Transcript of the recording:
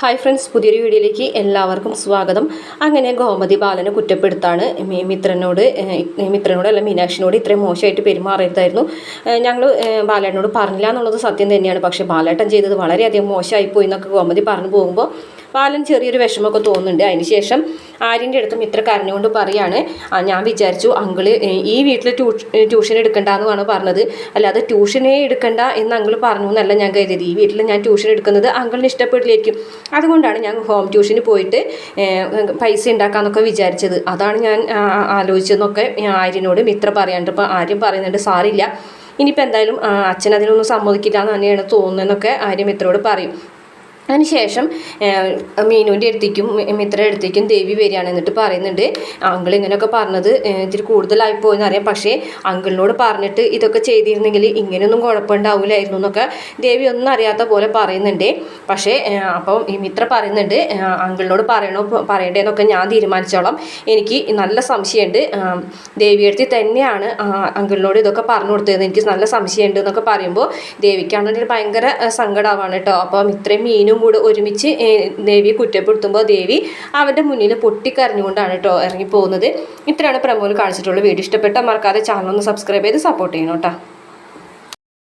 Hi friends പുതിയൊരു വീഡിയോയിലേക്ക് എല്ലാവർക്കും സ്വാഗതം. അങ്ങനെ ഗോമതി ബാലനെ കുറ്റപ്പെടുത്താണ്. മിത്രനോട് മിത്രനോട് അല്ല മീനാക്ഷിനോട് ഇത്രയും മോശമായിട്ട് പെരുമാറരുതായിരുന്നു. ഞങ്ങൾ ബാലേട്ടനോട് പറഞ്ഞില്ല എന്നുള്ളത് സത്യം തന്നെയാണ്. പക്ഷേ ബാലേട്ടൻ ചെയ്തത് വളരെയധികം മോശമായിപ്പോയി എന്നൊക്കെ ഗോമതി പറഞ്ഞു പോകുമ്പോൾ ബാലൻ ചെറിയൊരു വിഷമമൊക്കെ തോന്നുന്നുണ്ട്. അതിനുശേഷം ആര്യന്റെ അടുത്ത് ഇത്ര കരഞ്ഞുകൊണ്ട് പറയാണ് "ആ, ഞാൻ വിചാരിച്ചു അങ്കിൾ ഈ വീട്ടിൽ ട്യൂഷൻ എടുക്കണ്ടെന്ന് ആണ് പറഞ്ഞത്. അല്ലാതെ ട്യൂഷനേ എടുക്കണ്ട എന്ന് അങ്കിൾ പറഞ്ഞു എന്നല്ല ഞാൻ കരുതിയത്. ഈ വീട്ടിൽ ഞാൻ ട്യൂഷൻ എടുക്കുന്നത് അങ്കിളിന് ഇഷ്ടപ്പെടില്ലായിരിക്കും. അതുകൊണ്ടാണ് ഞാൻ ഹോം ട്യൂഷന് പോയിട്ട് പൈസ ഉണ്ടാക്കാമെന്നൊക്കെ വിചാരിച്ചത്. അതാണ് ഞാൻ ആലോചിച്ചതെന്നൊക്കെ ആര്യനോട് മിത്ര പറയാണ്ട് ഇപ്പോൾ ആര്യം പറയുന്നുണ്ട് സാറില്ല ഇനിയിപ്പോൾ എന്തായാലും അച്ഛൻ അതിനൊന്നും സമ്മതിക്കില്ല എന്ന് തന്നെയാണ് തോന്നുന്നതെന്നൊക്കെ ആര്യം മിത്രയോട് പറയും. അതിനുശേഷം മീനുവിന്റെ അടുത്തേക്കും മിത്ര അടുത്തേക്കും ദേവി വരികയാണ് എന്നിട്ട് പറയുന്നുണ്ട് അങ്കിൾ ഇങ്ങനെയൊക്കെ പറഞ്ഞത് ഇത്തിരി കൂടുതലായി പോയെന്ന് അറിയാം. പക്ഷേ അങ്കിളിനോട് പറഞ്ഞിട്ട് ഇതൊക്കെ ചെയ്തിരുന്നെങ്കിൽ ഇങ്ങനെയൊന്നും കുഴപ്പമുണ്ടാവില്ലായിരുന്നു എന്നൊക്കെ ദേവി ഒന്നും അറിയാത്ത പോലെ പറയുന്നുണ്ട്. പക്ഷേ അപ്പം ഈ മിത്ര പറയുന്നുണ്ട് അങ്കിളിനോട് പറയണോ പറയണ്ടേന്നൊക്കെ ഞാൻ തീരുമാനിച്ചോളാം. എനിക്ക് നല്ല സംശയമുണ്ട്. ദേവിയടുത്ത് തന്നെയാണ് അങ്കിളിനോട് ഇതൊക്കെ പറഞ്ഞു കൊടുത്തത് എനിക്ക് നല്ല സംശയമുണ്ട് എന്നൊക്കെ പറയുമ്പോൾ ദേവിക്കാണെങ്കിൽ ഭയങ്കര സങ്കടമാണ് കേട്ടോ. അപ്പം ഇത്രയും മീനും കൂടെ ഒരുമിച്ച് ദേവിയെ കുറ്റപ്പെടുത്തുമ്പോൾ ദേവി അവന്റെ മുന്നിൽ പൊട്ടിക്കരഞ്ഞുകൊണ്ടാണ് കേട്ടോ ഇറങ്ങിപ്പോകുന്നത്. ഇത്രയാണ് പ്രമോൽ കാണിച്ചിട്ടുള്ള വീഡിയോ. ഇഷ്ടപ്പെട്ടാൽ മറക്കാതെ ചാനൽ ഒന്ന് സബ്സ്ക്രൈബ് ചെയ്ത് സപ്പോർട്ട് ചെയ്യണം കേട്ടോ